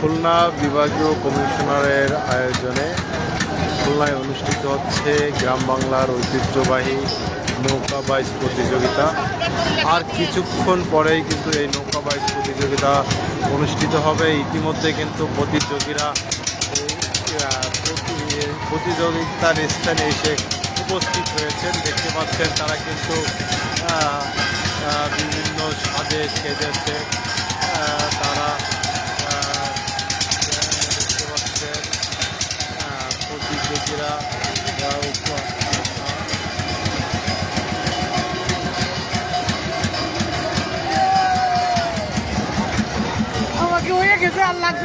খুলনা বিভাগীয় কমিশনারের আয়োজনে খুলনায় অনুষ্ঠিত হচ্ছে গ্রাম বাংলার ঐতিহ্যবাহী নৌকা বাইচ প্রতিযোগিতা। আর কিছুক্ষণ পরেই কিন্তু এই নৌকা বাইচ প্রতিযোগিতা অনুষ্ঠিত হবে। ইতিমধ্যে কিন্তু প্রতিযোগীরা প্রতি- প্রতিযোগিতার স্থানে এসে উপস্থিত হয়েছেন। দেখতে পাচ্ছেন তারা কিন্তু বিভিন্ন স্বাদে সেজেছে।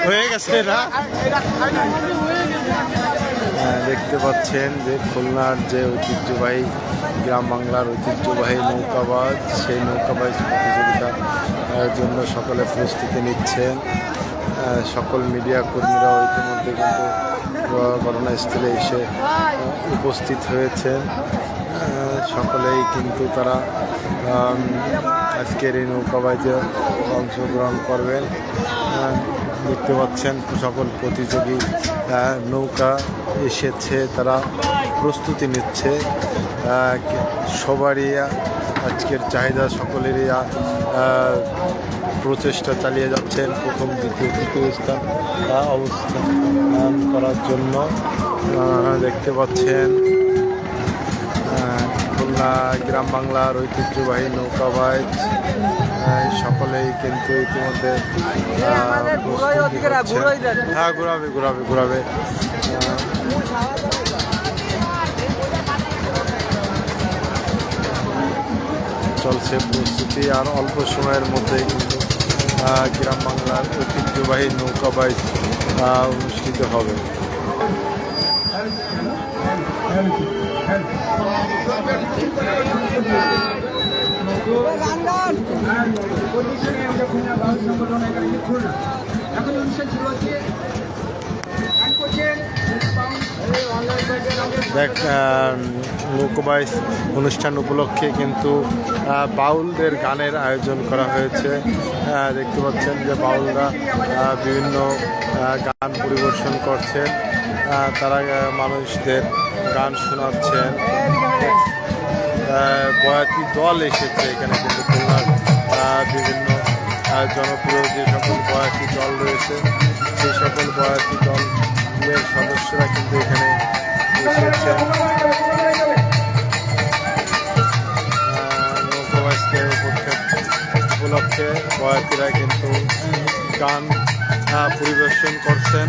হয়ে গেছে না। দেখতে পাচ্ছেন যে খুলনার যে ঐতিহ্যবাহী গ্রাম বাংলার ঐতিহ্যবাহী নৌকাবাজ সেই নৌকাবাজ প্রতিযোগিতার জন্য সকলে প্রস্তুতি নিচ্ছেন। সকল মিডিয়া কর্মীরা ইতিমধ্যে কিন্তু ঘটনাস্থলে এসে উপস্থিত হয়েছেন। আহ, সকলেই কিন্তু তারা আজকের এই নৌকাবাজে অংশগ্রহণ করবেন। দেখতে পাচ্ছেন সকল প্রতিযোগী নৌকা এসেছে তারা প্রস্তুতি নিচ্ছে। সবারই আজকের চাহিদা সকলেরই প্রচেষ্টা চালিয়ে যাচ্ছেন প্রথম দ্বিতীয় তৃতীয় স্থান অবস্থান করার জন্য। দেখতে পাচ্ছেন খুলনা গ্রাম বাংলার ঐতিহ্যবাহী নৌকাবাজ আহ, সকলেই কিন্তু ইতিমধ্যে। হ্যাঁ ঘুরাবে ঘুরাবে ঘুরাবে। চলছে প্রস্তুতি আর অল্প সময়ের মধ্যে কিন্তু গ্রাম বাংলার ঐতিহ্যবাহী নৌকাবাজ আহ, অনুষ্ঠিত হবে। দেখ লোকবাইস অনুষ্ঠান উপলক্ষে কিন্তু বাউলদের গানের আয়োজন করা হয়েছে। দেখতে পাচ্ছেন যে বাউলরা বিভিন্ন গান পরিবেশন করছেন। তারা মানুষদের গান শোনাচ্ছেন। বয়াতি দল এসেছে এখানে কিন্তু খুলনার। বিভিন্ন জনপ্রিয় যে সকল বয়াতি দল রয়েছে সেই সকল বয়াতি দলের সদস্যরা কিন্তু এখানে এসেছেন। বয়াতিরা কিন্তু গান আহ, পরিবেশন করছেন।